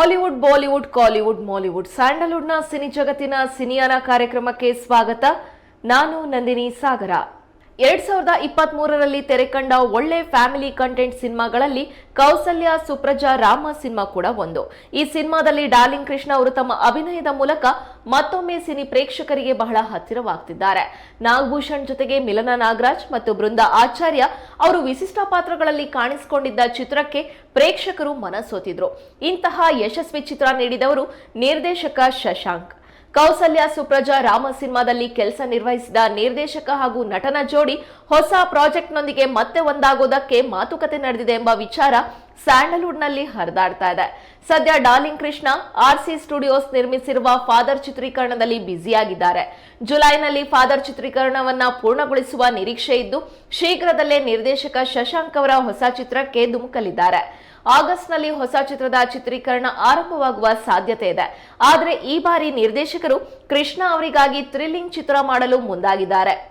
Hollywood Bollywood Kollywood Mollywood. ಸ್ಯಾಂಡಲ್ವುಡ್ನ cine ಜಗತ್ತಿನ ಸಿನಿಯಾನ ಕಾರ್ಯಕ್ರಮಕ್ಕೆ ಸ್ವಾಗತ. ನಾನು ನಂದಿನಿ ಸಾಗರ. ಎರಡ್ ಸಾವಿರದ ಇಪ್ಪತ್ತ್ ಮೂರರಲ್ಲಿ ತೆರೆ ಕಂಡ ಒಳ್ಳೆ ಫ್ಯಾಮಿಲಿ ಕಂಟೆಂಟ್ ಸಿನಿಮಾಗಳಲ್ಲಿ ಕೌಸಲ್ಯ, ಸುಪ್ರಜಾ, ರಾಮ ಸಿನಿಮಾ ಕೂಡ ಒಂದು. ಈ ಸಿನಿಮಾದಲ್ಲಿ ಡಾರ್ಲಿಂಗ್ ಕೃಷ್ಣ ಅವರು ತಮ್ಮ ಅಭಿನಯದ ಮೂಲಕ ಮತ್ತೊಮ್ಮೆ ಸಿನಿ ಪ್ರೇಕ್ಷಕರಿಗೆ ಬಹಳ ಹತ್ತಿರವಾಗ್ತಿದ್ದಾರೆ. ನಾಗಭೂಷಣ್ ಜೊತೆಗೆ ಮಿಲನ ನಾಗರಾಜ್ ಮತ್ತು ಬೃಂದ ಆಚಾರ್ಯ ಅವರು ವಿಶಿಷ್ಟ ಪಾತ್ರಗಳಲ್ಲಿ ಕಾಣಿಸಿಕೊಂಡಿದ್ದ ಚಿತ್ರಕ್ಕೆ ಪ್ರೇಕ್ಷಕರು ಮನಸೋತಿದ್ರು. ಇಂತಹ ಯಶಸ್ವಿ ಚಿತ್ರ ನೀಡಿದವರು ನಿರ್ದೇಶಕ ಶಶಾಂಕ್. ಕೌಸಲ್ಯ ಸುಪ್ರಜಾ ರಾಮ ಸಿನಿಮಾದಲ್ಲಿ ಕೆಲಸ ನಿರ್ವಹಿಸಿದ ನಿರ್ದೇಶಕ ಹಾಗೂ ನಟನ ಜೋಡಿ ಹೊಸ ಪ್ರಾಜೆಕ್ಟ್ನೊಂದಿಗೆ ಮತ್ತೆ ಒಂದಾಗೋದಕ್ಕೆ ಮಾತುಕತೆ ನಡೆದಿದೆ ಎಂಬ ವಿಚಾರ ಸ್ಯಾಂಡಲ್ವುಡ್ನಲ್ಲಿ ಹರಿದಾಡ್ತಾ ಇದೆ. ಸದ್ಯ Darling Krishna R C studios ನಿರ್ಮಿಸಿರುವ ಫಾದರ್ ಚಿತ್ರೀಕರಣದಲ್ಲಿ ಬ್ಯುಸಿಯಾಗಿದ್ದಾರೆ. ಜುಲೈನಲ್ಲಿ ಫಾದರ್ ಚಿತ್ರೀಕರಣವನ್ನ ಪೂರ್ಣಗೊಳಿಸುವ ನಿರೀಕ್ಷೆ ಇದ್ದು, ಶೀಘ್ರದಲ್ಲೇ ನಿರ್ದೇಶಕ ಶಶಾಂಕ್ ಅವರ ಹೊಸ ಚಿತ್ರಕ್ಕೆ ಧುಮುಕಲಿದ್ದಾರೆ. ಆಗಸ್ಟ್ನಲ್ಲಿ ಹೊಸ ಚಿತ್ರದ ಚಿತ್ರೀಕರಣ ಆರಂಭವಾಗುವ ಸಾಧ್ಯತೆ ಇದೆ. ಆದರೆ ಈ ಬಾರಿ ನಿರ್ದೇಶಕರು ಕೃಷ್ಣ ಅವರಿಗಾಗಿ ಥ್ರಿಲ್ಲಿಂಗ್ ಚಿತ್ರ ಮಾಡಲು ಮುಂದಾಗಿದ್ದಾರೆ.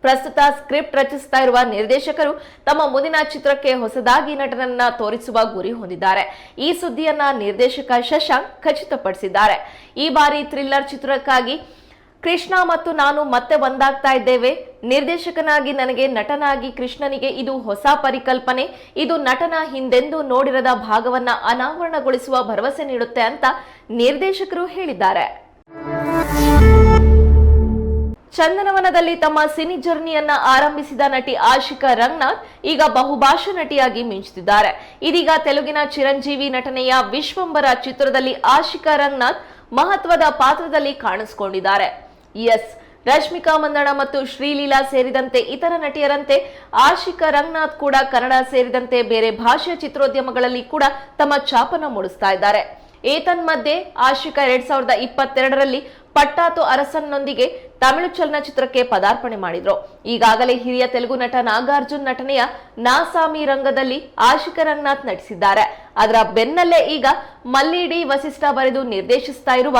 ಪ್ರಸ್ತುತ ಸ್ಕ್ರಿಪ್ಟ್ ರಚಿಸ್ತಾ ಇರುವ ನಿರ್ದೇಶಕರು ತಮ್ಮ ಮುಂದಿನ ಚಿತ್ರಕ್ಕೆ ಹೊಸದಾಗಿ ನಟನನ್ನ ತೋರಿಸುವ ಗುರಿ ಹೊಂದಿದ್ದಾರೆ. ಈ ಸುದ್ದಿಯನ್ನ ನಿರ್ದೇಶಕ ಶಶಾಂಕ್ ಖಚಿತಪಡಿಸಿದ್ದಾರೆ. ಈ ಬಾರಿ ಥ್ರಿಲ್ಲರ್ ಚಿತ್ರಕ್ಕಾಗಿ ಕೃಷ್ಣ ಮತ್ತು ನಾನು ಮತ್ತೆ ಒಂದಾಗ್ತಾ ಇದ್ದೇವೆ. ನಿರ್ದೇಶಕನಾಗಿ ನನಗೆ ನಟನಾಗಿ ಕೃಷ್ಣನಿಗೆ ಇದು ಹೊಸ ಪರಿಕಲ್ಪನೆ. ಇದು ನಟನ ಹಿಂದೆಂದೂ ನೋಡಿರದ ಭಾಗವನ್ನ ಅನಾವರಣಗೊಳಿಸುವ ಭರವಸೆ ನೀಡುತ್ತೆ ಅಂತ ನಿರ್ದೇಶಕರು ಹೇಳಿದ್ದಾರೆ. ಚಂದನವನದಲ್ಲಿ ತಮ್ಮ ಸಿನಿ ಜರ್ನಿಯನ್ನ ಆರಂಭಿಸಿದ ನಟಿ ಆಶಿಕಾ ರಂಗನಾಥ್ ಈಗ ಬಹುಭಾಷಾ ನಟಿಯಾಗಿ ಮಿಂಚುತ್ತಿದ್ದಾರೆ. ಇದೀಗ ತೆಲುಗಿನ ಚಿರಂಜೀವಿ ನಟನೆಯ ವಿಶ್ವಂಬರ ಚಿತ್ರದಲ್ಲಿ ಆಶಿಕಾ ರಂಗನಾಥ್ ಮಹತ್ವದ ಪಾತ್ರದಲ್ಲಿ ಕಾಣಿಸಿಕೊಂಡಿದ್ದಾರೆ. ಎಸ್. ರಶ್ಮಿಕಾ ಮಂದಣ ಮತ್ತು ಶ್ರೀಲೀಲಾ ಸೇರಿದಂತೆ ಇತರ ನಟಿಯರಂತೆ ಆಶಿಕಾ ರಂಗನಾಥ್ ಕೂಡ ಕನ್ನಡ ಸೇರಿದಂತೆ ಬೇರೆ ಭಾಷೆಯ ಚಿತ್ರೋದ್ಯಮಗಳಲ್ಲಿ ಕೂಡ ತಮ್ಮ ಛಾಪನ ಮೂಡಿಸ್ತಾ ಇದ್ದಾರೆ. ಏತನ್ಮಧ್ಯೆ ಆಶಿಕಾ ಎರಡ್ ಸಾವಿರದ ಇಪ್ಪತ್ತೆರಡರಲ್ಲಿ ಪಟ್ಟಾತು ಅರಸನ್ನೊಂದಿಗೆ ತಮಿಳು ಚಲನಚಿತ್ರಕ್ಕೆ ಪದಾರ್ಪಣೆ ಮಾಡಿದ್ರು. ಈಗಾಗಲೇ ಹಿರಿಯ ತೆಲುಗು ನಟ ನಾಗಾರ್ಜುನ್ ನಟನೆಯ ನಾಸಾಮಿ ರಂಗದಲ್ಲಿ ಆಶಿಕಾ ರಂಗನಾಥ್ ನಟಿಸಿದ್ದಾರೆ. ಅದರ ಬೆನ್ನಲ್ಲೇ ಈಗ ಮಲ್ಲಿಡಿ ವಸಿಷ್ಠ ಬರೆದು ನಿರ್ದೇಶಿಸ್ತಾ ಇರುವ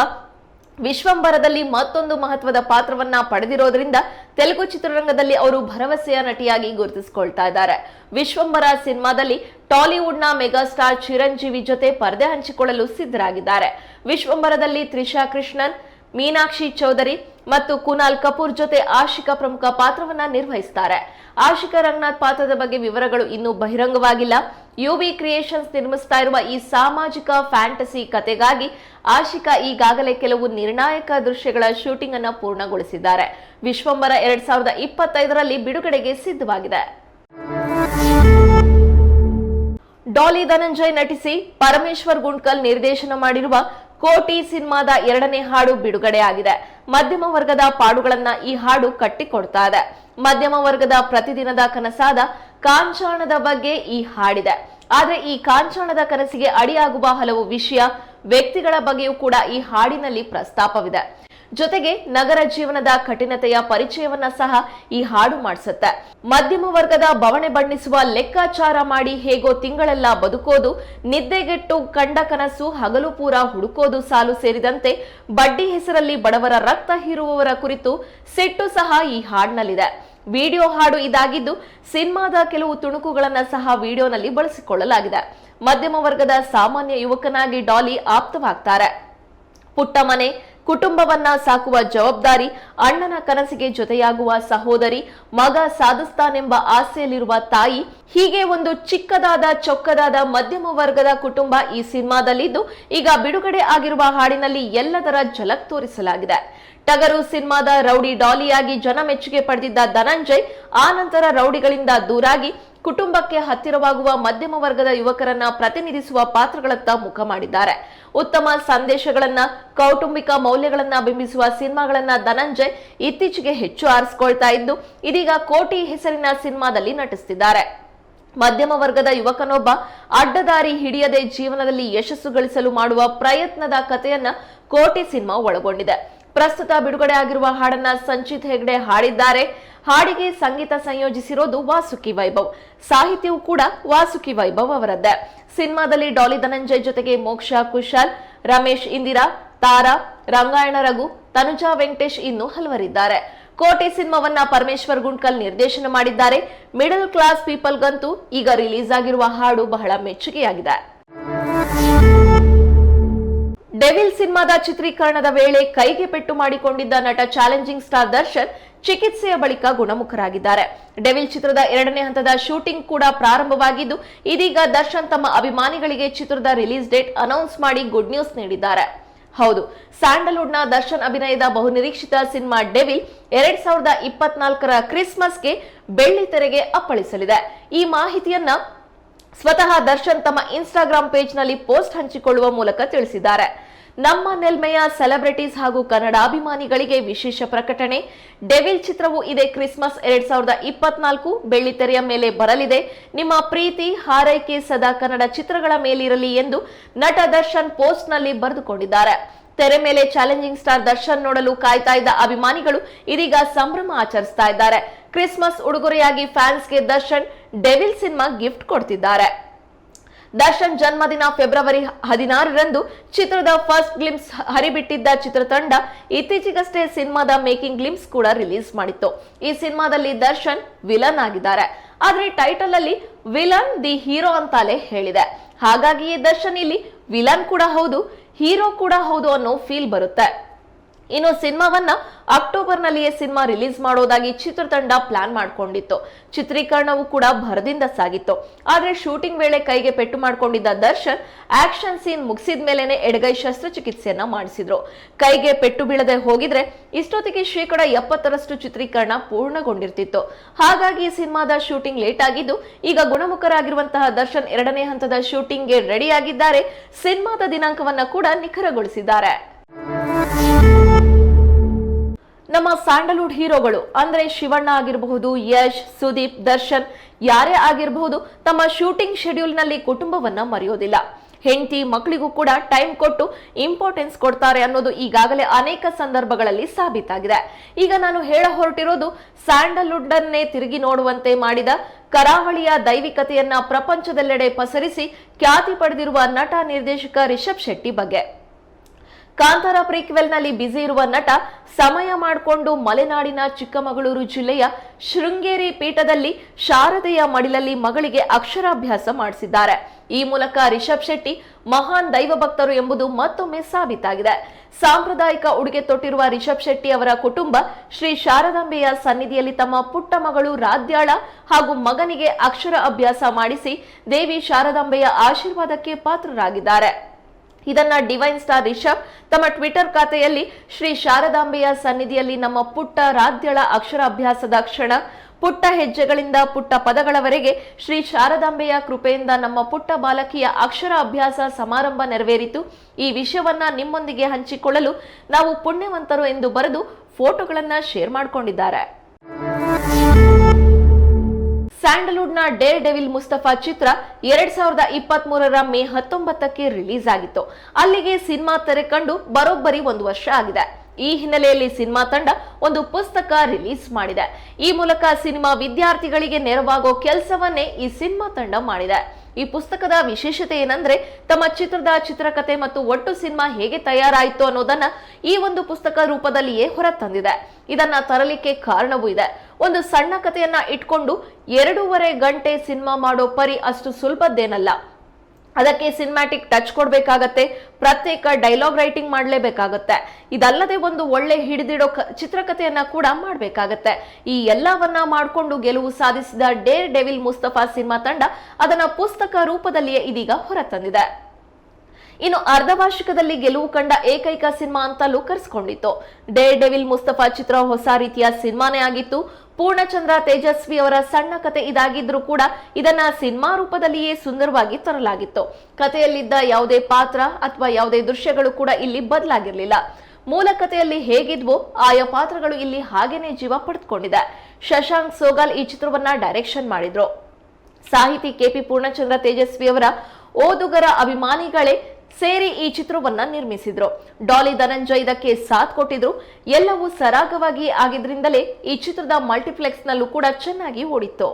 ವಿಶ್ವಂಬರದಲ್ಲಿ ಮತ್ತೊಂದು ಮಹತ್ವದ ಪಾತ್ರವನ್ನ ಪಡೆದಿರೋದ್ರಿಂದ ತೆಲುಗು ಚಿತ್ರರಂಗದಲ್ಲಿ ಅವರು ಭರವಸೆಯ ನಟಿಯಾಗಿ ಗುರುತಿಸಿಕೊಳ್ತಾ ಇದ್ದಾರೆ. ವಿಶ್ವಂಬರ ಸಿನಿಮಾದಲ್ಲಿ ಟಾಲಿವುಡ್ನ ಮೆಗಾಸ್ಟಾರ್ ಚಿರಂಜೀವಿ ಜೊತೆ ಪರದೆ ಹಂಚಿಕೊಳ್ಳಲು ಸಿದ್ಧರಾಗಿದ್ದಾರೆ. ವಿಶ್ವಂಬರದಲ್ಲಿ ತ್ರಿಷಾ ಕೃಷ್ಣನ್, ಮೀನಾಕ್ಷಿ ಚೌಧರಿ ಮತ್ತು ಕುನಾಲ್ ಕಪೂರ್ ಜೊತೆ ಆಶಿಕಾ ಪ್ರಮುಖ ಪಾತ್ರವನ್ನ ನಿರ್ವಹಿಸುತ್ತಾರೆ ಆಶಿಕಾ ರಂಗನಾಥ್ ಪಾತ್ರದ ಬಗ್ಗೆ ವಿವರಗಳು ಇನ್ನೂ ಬಹಿರಂಗವಾಗಿಲ್ಲ. ಯುವಿ ಕ್ರಿಯೇಷನ್ಸ್ ನಿರ್ಮಿಸ್ತಾ ಇರುವ ಈ ಸಾಮಾಜಿಕ ಫ್ಯಾಂಟಸಿ ಕತೆಗಾಗಿ ಆಶಿಕಾ ಈಗಾಗಲೇ ಕೆಲವು ನಿರ್ಣಾಯಕ ದೃಶ್ಯಗಳ ಶೂಟಿಂಗ್ ಅನ್ನು ಪೂರ್ಣಗೊಳಿಸಿದ್ದಾರೆ. ವಿಶ್ವಂಬರ ಎರಡ್ ಸಾವಿರದ ಇಪ್ಪತ್ತೈದರಲ್ಲಿ ಬಿಡುಗಡೆಗೆ ಸಿದ್ಧವಾಗಿದೆ. ಡಾಲಿ ಧನಂಜಯ್ ನಟಿಸಿ ಪರಮೇಶ್ವರ್ ಗುಂಡ್ಕಲ್ ನಿರ್ದೇಶನ ಮಾಡಿರುವ ಕೋಟಿ ಸಿನಿಮಾದ ಎರಡನೇ ಹಾಡು ಬಿಡುಗಡೆಯಾಗಿದೆ. ಮಧ್ಯಮ ವರ್ಗದ ಪಾಡುಗಳನ್ನ ಈ ಹಾಡು ಕಟ್ಟಿಕೊಡ್ತಾ ಇದೆ. ಮಧ್ಯಮ ವರ್ಗದ ಪ್ರತಿದಿನದ ಕನಸಾದ ಕಾಂಚಾಣದ ಬಗ್ಗೆ ಈ ಹಾಡಿದೆ. ಆದ್ರೆ ಈ ಕಾಂಚಾಣದ ಕನಸಿಗೆ ಅಡಿಯಾಗುವ ಹಲವು ವಿಷಯ ವ್ಯಕ್ತಿಗಳ ಬಗ್ಗೆಯೂ ಕೂಡ ಈ ಹಾಡಿನಲ್ಲಿ ಪ್ರಸ್ತಾಪವಿದೆ. ಜೊತೆಗೆ ನಗರ ಜೀವನದ ಕಠಿಣತೆಯ ಪರಿಚಯವನ್ನ ಸಹ ಈ ಹಾಡು ಮಾಡಿಸುತ್ತೆ. ಮಧ್ಯಮ ವರ್ಗದ ಬವಣೆ ಬಣ್ಣಿಸುವ ಲೆಕ್ಕಾಚಾರ ಮಾಡಿ ಹೇಗೋ ತಿಂಗಳೆಲ್ಲ ಬದುಕೋದು, ನಿದ್ದೆಗೆಟ್ಟು ಕಂಡ ಕನಸು ಹಗಲು ಪೂರ ಹುಡುಕೋದು ಸಾಲು ಸೇರಿದಂತೆ ಬಡ್ಡಿ ಹೆಸರಲ್ಲಿ ಬಡವರ ರಕ್ತ ಹೀರುವವರ ಕುರಿತು ಸಿಟ್ಟು ಸಹ ಈ ಹಾಡಿನಲ್ಲಿದೆ. ವಿಡಿಯೋ ಹಾಡು ಇದಾಗಿದ್ದು ಸಿನಿಮಾದ ಕೆಲವು ತುಣುಕುಗಳನ್ನ ಸಹ ವಿಡಿಯೋನಲ್ಲಿ ಬಳಸಿಕೊಳ್ಳಲಾಗಿದೆ. ಮಧ್ಯಮ ವರ್ಗದ ಸಾಮಾನ್ಯ ಯುವಕನಾಗಿ ಡಾಲಿ ಆಪ್ತವಾಗ್ತಾರೆ. ಪುಟ್ಟ ಮನೆ ಕುಟುಂಬವನ್ನ ಸಾಕುವ ಜವಾಬ್ದಾರಿ ಅಣ್ಣನ ಕನಸಿಗೆ ಜೊತೆಯಾಗುವ ಸಹೋದರಿ, ಮಗ ಸಾಧಿಸ್ತಾನೆಂಬ ಆಸೆಯಲ್ಲಿರುವ ತಾಯಿ, ಹೀಗೆ ಒಂದು ಚಿಕ್ಕದಾದ ಚೊಕ್ಕದಾದ ಮಧ್ಯಮ ವರ್ಗದ ಕುಟುಂಬ ಈ ಸಿನಿಮಾದಲ್ಲಿದ್ದು, ಈಗ ಬಿಡುಗಡೆ ಆಗಿರುವ ಹಾಡಿನಲ್ಲಿ ಎಲ್ಲದರ ಝಲಕ್ ತೋರಿಸಲಾಗಿದೆ. ಟಗರು ಸಿನಿಮಾದ ರೌಡಿ ಡಾಲಿಯಾಗಿ ಜನ ಮೆಚ್ಚುಗೆ ಪಡೆದಿದ್ದ ಧನಂಜಯ್, ಆ ನಂತರ ರೌಡಿಗಳಿಂದ ದೂರಾಗಿ ಕುಟುಂಬಕ್ಕೆ ಹತ್ತಿರವಾಗುವ ಮಧ್ಯಮ ವರ್ಗದ ಯುವಕರನ್ನ ಪ್ರತಿನಿಧಿಸುವ ಪಾತ್ರಗಳತ್ತ ಮುಖ ಮಾಡಿದ್ದಾರೆ. ಉತ್ತಮ ಸಂದೇಶಗಳನ್ನ, ಕೌಟುಂಬಿಕ ಮೌಲ್ಯಗಳನ್ನ ಬಿಂಬಿಸುವ ಸಿನಿಮಾಗಳನ್ನ ಧನಂಜಯ್ ಇತ್ತೀಚೆಗೆ ಹೆಚ್ಚು ಆರಿಸಿಕೊಳ್ತಾ ಇದ್ದು, ಇದೀಗ ಕೋಟಿ ಹೆಸರಿನ ಸಿನಿಮಾದಲ್ಲಿ ನಟಿಸುತ್ತಿದ್ದಾರೆ ಮಧ್ಯಮ ವರ್ಗದ ಯುವಕನೊಬ್ಬ ಅಡ್ಡದಾರಿ ಹಿಡಿಯದೆ ಜೀವನದಲ್ಲಿ ಯಶಸ್ಸು ಗಳಿಸಲು ಮಾಡುವ ಪ್ರಯತ್ನದ ಕಥೆಯನ್ನ ಕೋಟಿ ಸಿನಿಮಾ ಒಳಗೊಂಡಿದೆ. ಪ್ರಸ್ತುತ ಬಿಡುಗಡೆ ಆಗಿರುವ ಹಾಡನ್ನ ಸಂಚಿತ್ ಹೆಗ್ಡೆ ಹಾಡಿದ್ದಾರೆ. ಹಾಡಿಗೆ ಸಂಗೀತ ಸಂಯೋಜಿಸಿರೋದು ವಾಸುಕಿ ವೈಭವ್. ಸಾಹಿತ್ಯವೂ ಕೂಡ ವಾಸುಕಿ ವೈಭವ್ ಅವರದ್ದೇ. ಸಿನಿಮಾದಲ್ಲಿ ಡಾಲಿ ಧನಂಜಯ್ ಜೊತೆಗೆ ಮೋಕ್ಷ, ಕುಶಾಲ್, ರಮೇಶ್, ಇಂದಿರಾ, ತಾರಾ, ರಂಗಾಯಣ ರಘು, ತನುಜಾ ವೆಂಕಟೇಶ್ ಇನ್ನು ಹಲವರಿದ್ದಾರೆ. ಕೋಟೆ ಸಿನಿಮಾವನ್ನ ಪರಮೇಶ್ವರ್ ಗುಂಡ್ಕಲ್ ನಿರ್ದೇಶನ ಮಾಡಿದ್ದಾರೆ. ಮಿಡಲ್ ಕ್ಲಾಸ್ ಪೀಪಲ್ಗಂತೂ ಈಗ ರಿಲೀಸ್ ಆಗಿರುವ ಹಾಡು ಬಹಳ ಮೆಚ್ಚುಗೆಯಾಗಿದೆ. ಡೆವಿಲ್ ಸಿನಿಮಾದ ಚಿತ್ರೀಕರಣದ ವೇಳೆ ಕೈಗೆ ಪೆಟ್ಟು ಮಾಡಿಕೊಂಡಿದ್ದ ನಟ ಚಾಲೆಂಜಿಂಗ್ ಸ್ಟಾರ್ ದರ್ಶನ್ ಚಿಕಿತ್ಸೆಯ ಬಳಿಕ ಗುಣಮುಖರಾಗಿದ್ದಾರೆ. ಡೆವಿಲ್ ಚಿತ್ರದ ಎರಡನೇ ಹಂತದ ಶೂಟಿಂಗ್ ಕೂಡ ಪ್ರಾರಂಭವಾಗಿದ್ದು, ಇದೀಗ ದರ್ಶನ್ ತಮ್ಮ ಅಭಿಮಾನಿಗಳಿಗೆ ಚಿತ್ರದ ರಿಲೀಸ್ ಡೇಟ್ ಅನೌನ್ಸ್ ಮಾಡಿ ಗುಡ್ ನ್ಯೂಸ್ ನೀಡಿದ್ದಾರೆ. ಹೌದು, ಸ್ಯಾಂಡಲ್ವುಡ್ನ ದರ್ಶನ್ ಅಭಿನಯದ ಬಹುನಿರೀಕ್ಷಿತ ಸಿನಿಮಾ ಡೆವಿಲ್ ಎರಡ್ ಸಾವಿರದ ಇಪ್ಪತ್ನಾಲ್ಕರ ಕ್ರಿಸ್ಮಸ್ಗೆ ಬೆಳ್ಳಿ ತೆರೆಗೆ ಅಪ್ಪಳಿಸಲಿದೆ. ಈ ಮಾಹಿತಿಯನ್ನ ಸ್ವತಃ ದರ್ಶನ್ ತಮ್ಮ ಇನ್ಸ್ಟಾಗ್ರಾಂ ಪೇಜ್ನಲ್ಲಿ ಪೋಸ್ಟ್ ಹಂಚಿಕೊಳ್ಳುವ ಮೂಲಕ ತಿಳಿಸಿದ್ದಾರೆ. ನಮ್ಮ ನೆಲ್ಮೆಯ ಸೆಲೆಬ್ರಿಟೀಸ್ ಹಾಗೂ ಕನ್ನಡಾಭಿಮಾನಿಗಳಿಗೆ ವಿಶೇಷ ಪ್ರಕಟಣೆ. ಡೆವಿಲ್ ಚಿತ್ರವು ಇದೆ ಕ್ರಿಸ್ಮಸ್ ಎರಡ್ ಸಾವಿರದ ಇಪ್ಪತ್ನಾಲ್ಕು ಬೆಳ್ಳಿತೆರೆಯ ಮೇಲೆ ಬರಲಿದೆ. ನಿಮ್ಮ ಪ್ರೀತಿ, ಹಾರೈಕೆ ಸದಾ ಕನ್ನಡ ಚಿತ್ರಗಳ ಮೇಲಿರಲಿ ಎಂದು ನಟ ದರ್ಶನ್ ಪೋಸ್ಟ್ನಲ್ಲಿ ಬರೆದುಕೊಂಡಿದ್ದಾರೆ. ತೆರೆ ಮೇಲೆ ಚಾಲೆಂಜಿಂಗ್ ಸ್ಟಾರ್ ದರ್ಶನ್ ನೋಡಲು ಕಾಯ್ತಾ ಇದ್ದ ಅಭಿಮಾನಿಗಳು ಇದೀಗ ಸಂಭ್ರಮ ಆಚರಿಸ್ತಾ ಇದ್ದಾರೆ. ಕ್ರಿಸ್ಮಸ್ ಉಡುಗೊರೆಯಾಗಿ ಫ್ಯಾನ್ಸ್ಗೆ ದರ್ಶನ್ ಡೆವಿಲ್ ಸಿನಿಮಾ ಗಿಫ್ಟ್ ಕೊಡ್ತಿದ್ದಾರೆ. ದರ್ಶನ್ ಜನ್ಮದಿನ ಫೆಬ್ರವರಿ ಹದಿನಾರರಂದು ಚಿತ್ರದ ಫಸ್ಟ್ ಗ್ಲಿಮ್ಸ್ ಹರಿಬಿಟ್ಟಿದ್ದ ಚಿತ್ರತಂಡ ಇತ್ತೀಚೆಗಷ್ಟೇ ಸಿನಿಮಾದ ಮೇಕಿಂಗ್ ಗ್ಲಿಮ್ಸ್ ಕೂಡ ರಿಲೀಸ್ ಮಾಡಿತ್ತು. ಈ ಸಿನಿಮಾದಲ್ಲಿ ದರ್ಶನ್ ವಿಲನ್ ಆಗಿದ್ದಾರೆ. ಆದರೆ ಟೈಟಲ್ ಅಲ್ಲಿ ವಿಲನ್ ದಿ ಹೀರೋ ಅಂತಾಲೆ ಹೇಳಿದೆ. ಹಾಗಾಗಿಯೇ ದರ್ಶನ್ ಇಲ್ಲಿ ವಿಲನ್ ಕೂಡ ಹೌದು, ಹೀರೋ ಕೂಡ ಹೌದು ಅನ್ನೋ ಫೀಲ್ ಬರುತ್ತೆ. ಇನ್ನು ಸಿನಿಮಾವನ್ನ ಅಕ್ಟೋಬರ್ ನಲ್ಲಿಯೇ ಸಿನಿಮಾ ರಿಲೀಸ್ ಮಾಡೋದಾಗಿ ಚಿತ್ರತಂಡ ಪ್ಲಾನ್ ಮಾಡ್ಕೊಂಡಿತ್ತು. ಚಿತ್ರೀಕರಣವೂ ಕೂಡ ಭರದಿಂದ ಸಾಗಿತ್ತು. ಆದ್ರೆ ಶೂಟಿಂಗ್ ವೇಳೆ ಕೈಗೆ ಪೆಟ್ಟು ಮಾಡ್ಕೊಂಡಿದ್ದ ದರ್ಶನ್ ಆಕ್ಷನ್ ಸೀನ್ ಮುಗಿಸಿದ ಮೇಲೆನೆ ಎಡಗೈ ಶಸ್ತ್ರಚಿಕಿತ್ಸೆಯನ್ನ ಮಾಡಿಸಿದ್ರು. ಕೈಗೆ ಪೆಟ್ಟು ಬೀಳದೆ ಹೋಗಿದ್ರೆ ಇಷ್ಟೊತ್ತಿಗೆ ಶೇಕಡ ಎಪ್ಪತ್ತರಷ್ಟು ಚಿತ್ರೀಕರಣ ಪೂರ್ಣಗೊಂಡಿರ್ತಿತ್ತು. ಹಾಗಾಗಿ ಈ ಸಿನಿಮಾದ ಶೂಟಿಂಗ್ ಲೇಟ್ ಆಗಿದ್ದು ಈಗ ಗುಣಮುಖರಾಗಿರುವಂತಹ ದರ್ಶನ್ ಎರಡನೇ ಹಂತದ ಶೂಟಿಂಗ್ಗೆ ರೆಡಿ ಆಗಿದ್ದಾರೆ ಸಿನಿಮಾದ ದಿನಾಂಕವನ್ನ ಕೂಡ ನಿಖರಗೊಳಿಸಿದ್ದಾರೆ. ನಮ್ಮ ಸ್ಯಾಂಡಲ್ವುಡ್ ಹೀರೋಗಳು, ಅಂದ್ರೆ ಶಿವಣ್ಣ ಆಗಿರಬಹುದು, ಯಶ್, ಸುದೀಪ್, ದರ್ಶನ್, ಯಾರೇ ಆಗಿರಬಹುದು, ತಮ್ಮ ಶೂಟಿಂಗ್ ಶೆಡ್ಯೂಲ್ನಲ್ಲಿ ಕುಟುಂಬವನ್ನ ಮರೆಯೋದಿಲ್ಲ. ಹೆಂಡತಿ ಮಕ್ಕಳಿಗೂ ಕೂಡ ಟೈಮ್ ಕೊಟ್ಟು ಇಂಪಾರ್ಟೆನ್ಸ್ ಕೊಡ್ತಾರೆ ಅನ್ನೋದು ಈಗಾಗಲೇ ಅನೇಕ ಸಂದರ್ಭಗಳಲ್ಲಿ ಸಾಬೀತಾಗಿದೆ. ಈಗ ನಾನು ಹೇಳ ಹೊರಟಿರೋದು ಸ್ಯಾಂಡಲ್ವುಡ್ ಅನ್ನೇ ತಿರುಗಿ ನೋಡುವಂತೆ ಮಾಡಿದ ಕರಾವಳಿಯ ದೈವಿಕತೆಯನ್ನ ಪ್ರಪಂಚದೆಲ್ಲೆಡೆ ಪಸರಿಸಿ ಖ್ಯಾತಿ ಪಡೆದಿರುವ ನಟ ನಿರ್ದೇಶಕ ರಿಷಬ್ ಶೆಟ್ಟಿ ಬಗ್ಗೆ. ಕಾಂತಾರ ಪ್ರೀಕ್ವೆಲ್ನಲ್ಲಿ ಬ್ಯುಸಿ ಇರುವ ನಟ ಸಮಯ ಮಾಡಿಕೊಂಡು ಮಲೆನಾಡಿನ ಚಿಕ್ಕಮಗಳೂರು ಜಿಲ್ಲೆಯ ಶೃಂಗೇರಿ ಪೀಠದಲ್ಲಿ ಶಾರದೆಯ ಮಡಿಲಲ್ಲಿ ಮಗಳಿಗೆ ಅಕ್ಷರಾಭ್ಯಾಸ ಮಾಡಿಸಿದ್ದಾರೆ. ಈ ಮೂಲಕ ರಿಷಬ್ ಶೆಟ್ಟಿ ಮಹಾನ್ ದೈವ ಭಕ್ತರು ಎಂಬುದು ಮತ್ತೊಮ್ಮೆ ಸಾಬೀತಾಗಿದೆ. ಸಾಂಪ್ರದಾಯಿಕ ಉಡುಗೆ ತೊಟ್ಟಿರುವ ರಿಷಬ್ ಶೆಟ್ಟಿ ಅವರ ಕುಟುಂಬ ಶ್ರೀ ಶಾರದಾಂಬೆಯ ಸನ್ನಿಧಿಯಲ್ಲಿ ತಮ್ಮ ಪುಟ್ಟ ಮಗಳು ರಾಧ್ಯಾಳ ಹಾಗೂ ಮಗನಿಗೆ ಅಕ್ಷರ ಅಭ್ಯಾಸ ಮಾಡಿಸಿ ದೇವಿ ಶಾರದಾಂಬೆಯ ಆಶೀರ್ವಾದಕ್ಕೆ ಪಾತ್ರರಾಗಿದ್ದಾರೆ. ಇದನ್ನ ಡಿವೈನ್ ಸ್ಟಾರ್ ರಿಷಬ್ ತಮ್ಮ ಟ್ವಿಟರ್ ಖಾತೆಯಲ್ಲಿ ಶ್ರೀ ಶಾರದಾಂಬೆಯ ಸನ್ನಿಧಿಯಲ್ಲಿ ನಮ್ಮ ಪುಟ್ಟ ರಾಧ್ಯಳ ಅಕ್ಷರ ಅಭ್ಯಾಸದ ಕ್ಷಣ, ಪುಟ್ಟ ಹೆಜ್ಜೆಗಳಿಂದ ಪುಟ್ಟ ಪದಗಳವರೆಗೆ ಶ್ರೀ ಶಾರದಾಂಬೆಯ ಕೃಪೆಯಿಂದ ನಮ್ಮ ಪುಟ್ಟ ಬಾಲಕಿಯ ಅಕ್ಷರ ಅಭ್ಯಾಸ ಸಮಾರಂಭ ನೆರವೇರಿತು. ಈ ವಿಷಯವನ್ನ ನಿಮ್ಮೊಂದಿಗೆ ಹಂಚಿಕೊಳ್ಳಲು ನಾವು ಪುಣ್ಯವಂತರು ಎಂದು ಬರೆದು ಫೋಟೋಗಳನ್ನ ಶೇರ್ ಮಾಡಿಕೊಂಡಿದ್ದಾರೆ. ಸ್ಯಾಂಡಲ್ವುಡ್ನ ಡೇರ್ ಡೆವಿಲ್ ಮುಸ್ತಫಾ ಚಿತ್ರ ಎರಡ್ ಸಾವಿರದ ಇಪ್ಪತ್ತ್ ಮೂರರ ಮೇ ಹತ್ತೊಂಬತ್ತಕ್ಕೆ ರಿಲೀಸ್ ಆಗಿತ್ತು. ಅಲ್ಲಿಗೆ ಸಿನಿಮಾ ತೆರೆ ಕಂಡು ಬರೋಬ್ಬರಿ ಒಂದು ವರ್ಷ ಆಗಿದೆ. ಈ ಹಿನ್ನೆಲೆಯಲ್ಲಿ ಸಿನಿಮಾ ತಂಡ ಒಂದು ಪುಸ್ತಕ ರಿಲೀಸ್ ಮಾಡಿದೆ. ಈ ಮೂಲಕ ಸಿನಿಮಾ ವಿದ್ಯಾರ್ಥಿಗಳಿಗೆ ನೆರವಾಗೋ ಕೆಲಸವನ್ನೇ ಈ ಸಿನಿಮಾ ತಂಡ ಮಾಡಿದೆ. ಈ ಪುಸ್ತಕದ ವಿಶೇಷತೆ ಏನಂದ್ರೆ, ತಮ್ಮ ಚಿತ್ರದ ಚಿತ್ರಕಥೆ ಮತ್ತು ಒಟ್ಟು ಸಿನಿಮಾ ಹೇಗೆ ತಯಾರಾಯಿತು ಅನ್ನೋದನ್ನ ಈ ಒಂದು ಪುಸ್ತಕ ರೂಪದಲ್ಲಿಯೇ ಹೊರತಂದಿದೆ. ಇದನ್ನ ತರಲಿಕ್ಕೆ ಕಾರಣವೂ ಇದೆ. ಒಂದು ಸಣ್ಣ ಕಥೆಯನ್ನ ಇಟ್ಕೊಂಡು ಎರಡೂವರೆ ಗಂಟೆ ಸಿನಿಮಾ ಮಾಡೋ ಪರಿ ಅಷ್ಟು ಸುಲಭದ್ದೇನಲ್ಲ. ಅದಕ್ಕೆ ಸಿನಿಮ್ಯಾಟಿಕ್ ಟಚ್ ಕೊಡಬೇಕಾಗತ್ತೆ, ಪ್ರತ್ಯೇಕ ಡೈಲಾಗ್ ರೈಟಿಂಗ್ ಮಾಡಲೇಬೇಕಾಗತ್ತೆ. ಇದಲ್ಲದೆ ಒಂದು ಒಳ್ಳೆ ಹಿಡಿದಿಡೋ ಚಿತ್ರಕಥೆಯನ್ನ ಕೂಡ ಮಾಡಬೇಕಾಗತ್ತೆ. ಈ ಎಲ್ಲವನ್ನ ಮಾಡಿಕೊಂಡು ಗೆಲುವು ಸಾಧಿಸಿದ ಡೇರ್ ಡೆವಿಲ್ ಮುಸ್ತಫಾ ಸಿನಿಮಾ ತಂಡ ಅದನ್ನ ಪುಸ್ತಕ ರೂಪದಲ್ಲಿಯೇ ಇದೀಗ ಹೊರತಂದಿದೆ. ಇನ್ನು ಅರ್ಧ ವಾರ್ಷಿಕದಲ್ಲಿ ಗೆಲುವು ಕಂಡ ಏಕೈಕ ಸಿನಿಮಾ ಅಂತಲೂ ಕರೆಸಿಕೊಂಡಿತ್ತು ಡೇ ಡೆವಿಲ್ ಮುಸ್ತಫಾ ಚಿತ್ರ ಹೊಸ ರೀತಿಯ ಸಿನಿಮಾನೇ ಆಗಿತ್ತು. ಪೂರ್ಣಚಂದ್ರ ತೇಜಸ್ವಿ ಅವರ ಸಣ್ಣ ಕತೆ ಇದಾಗಿದ್ರೂ ಕೂಡ ಇದನ್ನ ಸಿನಿಮಾ ರೂಪದಲ್ಲಿಯೇ ಸುಂದರವಾಗಿ ತರಲಾಗಿತ್ತು. ಕಥೆಯಲ್ಲಿದ್ದ ಯಾವುದೇ ಪಾತ್ರ ಅಥವಾ ಯಾವುದೇ ದೃಶ್ಯಗಳು ಕೂಡ ಇಲ್ಲಿ ಬದಲಾಗಿರಲಿಲ್ಲ. ಮೂಲ ಕಥೆಯಲ್ಲಿ ಹೇಗಿದ್ವೋ ಆಯಾ ಪಾತ್ರಗಳು ಇಲ್ಲಿ ಹಾಗೇನೆ ಜೀವ ಪಡೆದುಕೊಂಡಿದೆ. ಶಶಾಂಕ್ ಸೋಗಾಲ್ ಈ ಚಿತ್ರವನ್ನ ಡೈರೆಕ್ಷನ್ ಮಾಡಿದ್ರು. ಸಾಹಿತಿ ಕೆಪಿ ಪೂರ್ಣಚಂದ್ರ ತೇಜಸ್ವಿ ಅವರ ಓದುಗರ ಅಭಿಮಾನಿಗಳೇ ಸೇರಿ ಈ ಚಿತ್ರವನ್ನ ನಿರ್ಮಿಸಿದ್ರು. ಡಾಲಿ ಧನಂಜಯ್ ಇದಕ್ಕೆ ಸಾಥ್ ಕೊಟ್ಟಿದ್ರು. ಎಲ್ಲವೂ ಸರಾಗವಾಗಿ ಆಗಿದ್ರಿಂದಲೇ ಈ ಚಿತ್ರದ ಮಲ್ಟಿಪ್ಲೆಕ್ಸ್ ನಲ್ಲೂ ಕೂಡ ಚೆನ್ನಾಗಿ ಓಡಿತ್ತು.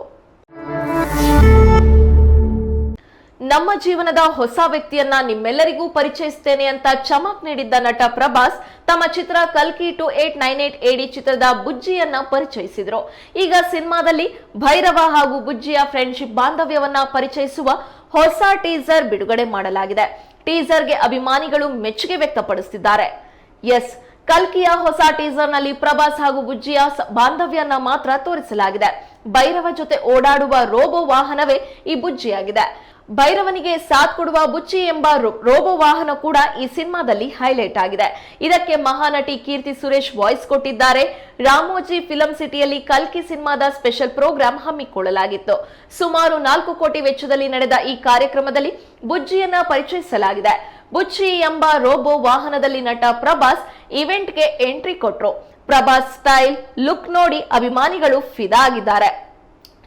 ನಮ್ಮ ಜೀವನದ ಹೊಸ ವ್ಯಕ್ತಿಯನ್ನ ನಿಮ್ಮೆಲ್ಲರಿಗೂ ಪರಿಚಯಿಸ್ತೇನೆ ಅಂತ ಚಮಕ್ ನೀಡಿದ್ದ ನಟ ಪ್ರಭಾಸ್ ತಮ್ಮ ಚಿತ್ರ ಕಲ್ಕಿ ಟು ಏಟ್ ನೈನ್ ಏಟ್ ಎಡಿ ಚಿತ್ರದ ಬುಜ್ಜಿಯನ್ನ ಪರಿಚಯಿಸಿದ್ರು. ಈಗ ಸಿನಿಮಾದಲ್ಲಿ ಭೈರವ ಹಾಗೂ ಬುಜ್ಜಿಯ ಫ್ರೆಂಡ್ಶಿಪ್ ಬಾಂಧವ್ಯವನ್ನ ಪರಿಚಯಿಸುವ ಹೊಸ ಟೀಸರ್ ಬಿಡುಗಡೆ ಮಾಡಲಾಗಿದೆ. ಟೀಸರ್ಗೆ ಅಭಿಮಾನಿಗಳು ಮೆಚ್ಚುಗೆ ವ್ಯಕ್ತಪಡಿಸುತ್ತಿದ್ದಾರೆ ಎಸ್, ಕಲ್ಕಿಯ ಹೊಸ ಟೀಸರ್ನಲ್ಲಿ ಪ್ರಭಾಸ್ ಹಾಗೂ ಬುಜ್ಜಿಯ ಬಾಂಧವ್ಯನ್ನ ಬಾಂಧವ್ಯನ ಮಾತ್ರ ತೋರಿಸಲಾಗಿದೆ. ಭೈರವ ಜೊತೆ ಓಡಾಡುವ ರೋಬೋ ವಾಹನವೇ ಈ ಬುಜ್ಜಿಯಾಗಿದೆ. ಭೈರವನಿಗೆ ಸಾಥ್ ಕೊಡುವ ಬುಚ್ಚಿ ಎಂಬ ರೋಬೋ ವಾಹನ ಕೂಡ ಈ ಸಿನಿಮಾದಲ್ಲಿ ಹೈಲೈಟ್ ಆಗಿದೆ. ಇದಕ್ಕೆ ಮಹಾನಟಿ ಕೀರ್ತಿ ಸುರೇಶ್ ವಾಯ್ಸ್ ಕೊಟ್ಟಿದ್ದಾರೆ. ರಾಮೋಜಿ ಫಿಲಂ ಸಿಟಿಯಲ್ಲಿ ಕಲ್ಕಿ ಸಿನಿಮಾದ ಸ್ಪೆಷಲ್ ಪ್ರೋಗ್ರಾಂ ಹಮ್ಮಿಕೊಳ್ಳಲಾಗಿತ್ತು. ಸುಮಾರು ನಾಲ್ಕು ಕೋಟಿ ವೆಚ್ಚದಲ್ಲಿ ನಡೆದ ಈ ಕಾರ್ಯಕ್ರಮದಲ್ಲಿ ಬುಜ್ಜಿಯನ್ನ ಪರಿಚಯಿಸಲಾಗಿದೆ. ಬುಚ್ಚಿ ಎಂಬ ರೋಬೋ ವಾಹನದಲ್ಲಿ ನಟ ಪ್ರಭಾಸ್ ಇವೆಂಟ್ಗೆ ಎಂಟ್ರಿ ಕೊಟ್ರು. ಪ್ರಭಾಸ್ ಸ್ಟೈಲ್, ಲುಕ್ ನೋಡಿ ಅಭಿಮಾನಿಗಳು ಫಿದಾ ಆಗಿದ್ದಾರೆ.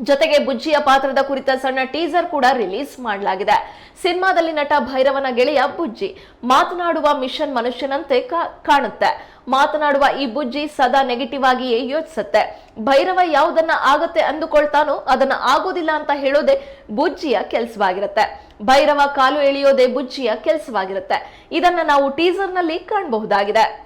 ಜೊತೆಗೆ ಬುಜ್ಜಿಯ ಪಾತ್ರದ ಕುರಿತ ಸಣ್ಣ ಟೀಸರ್ ಕೂಡ ರಿಲೀಸ್ ಮಾಡಲಾಗಿದೆ. ಸಿನಿಮಾದಲ್ಲಿ ನಟ ಭೈರವನ ಗೆಳೆಯ ಬುಜ್ಜಿ ಮಾತನಾಡುವ ಮಿಷನ್ ಮನುಷ್ಯನಂತೆ ಕಾಣುತ್ತೆ. ಮಾತನಾಡುವ ಈ ಬುಜ್ಜಿ ಸದಾ ನೆಗೆಟಿವ್ ಆಗಿಯೇ ಯೋಚಿಸುತ್ತೆ. ಭೈರವ ಯಾವುದನ್ನ ಆಗತ್ತೆ ಅಂದುಕೊಳ್ತಾನೋ ಅದನ್ನ ಆಗೋದಿಲ್ಲ ಅಂತ ಹೇಳೋದೇ ಬುಜ್ಜಿಯ ಕೆಲಸವಾಗಿರುತ್ತೆ. ಭೈರವ ಕಾಲು ಎಳೆಯೋದೇ ಬುಜ್ಜಿಯ ಕೆಲಸವಾಗಿರುತ್ತೆ. ಇದನ್ನ ನಾವು ಟೀಸರ್ನಲ್ಲಿ ಕಾಣಬಹುದಾಗಿದೆ.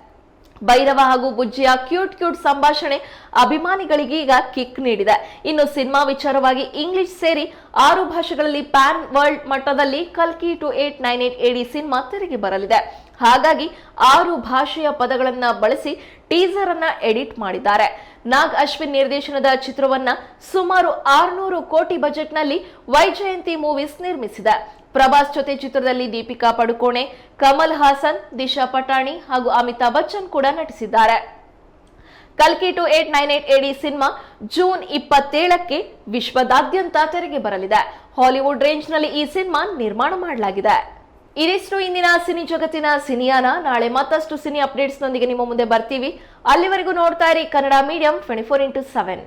ಭೈರವ ಹಾಗೂ ಬುಜ್ಜಿಯ ಕ್ಯೂಟ್ ಕ್ಯೂಟ್ ಸಂಭಾಷಣೆ ಅಭಿಮಾನಿಗಳಿಗೆ ಈಗ ಕಿಕ್ ನೀಡಿದೆ. ಇನ್ನು ಸಿನಿಮಾ ವಿಚಾರವಾಗಿ ಇಂಗ್ಲಿಷ್ ಸೇರಿ ಆರು ಭಾಷೆಗಳಲ್ಲಿ ಪ್ಯಾನ್ ವರ್ಲ್ಡ್ ಮಟ್ಟದಲ್ಲಿ ಕಲ್ಕಿ two eight nine eight AD cinema ತೆರೆಗೆ ಬರಲಿದೆ. ಹಾಗಾಗಿ ಆರು ಭಾಷೆಯ ಪದಗಳನ್ನ ಬಳಸಿ ಟೀಸರ್ ಅನ್ನ ಎಡಿಟ್ ಮಾಡಿದ್ದಾರೆ. ನಾಗ್ ಅಶ್ವಿನ್ ನಿರ್ದೇಶನದ ಚಿತ್ರವನ್ನ ಸುಮಾರು ಆರುನೂರು ಕೋಟಿ ಬಜೆಟ್ನಲ್ಲಿ ವೈಜಯಂತಿ ಮೂವೀಸ್ ನಿರ್ಮಿಸಿದೆ. ಪ್ರಭಾಸ್ ಜೊತೆ ಚಿತ್ರದಲ್ಲಿ ದೀಪಿಕಾ ಪಡುಕೋಣೆ, ಕಮಲ್ ಹಾಸನ್, ದಿಶಾ ಪಟಾಣಿ ಹಾಗೂ ಅಮಿತಾಬ್ ಬಚ್ಚನ್ ಕೂಡ ನಟಿಸಿದ್ದಾರೆ. ಕಲ್ಕಿ two eight nine eight AD cinema June ಇಪ್ಪತ್ತೇಳಕ್ಕೆ ವಿಶ್ವದಾದ್ಯಂತ ತೆರೆಗೆ ಬರಲಿದೆ. ಹಾಲಿವುಡ್ ರೇಂಜ್ನಲ್ಲಿ ಈ ಸಿನಿಮಾ ನಿರ್ಮಾಣ ಮಾಡಲಾಗಿದೆ. ಇದಿಷ್ಟು ಇಂದಿನ ಸಿನಿ ಜಗತ್ತಿನ ಸಿನಿಯಾನ. ನಾಳೆ ಮತ್ತಷ್ಟು ಸಿನಿ ಅಪ್ಡೇಟ್ಸ್ ನೊಂದಿಗೆ ನಿಮ್ಮ ಮುಂದೆ ಬರ್ತೀವಿ. ಅಲ್ಲಿವರೆಗೂ ನೋಡ್ತಾ ಇರಿ Kannada medium twenty four into seven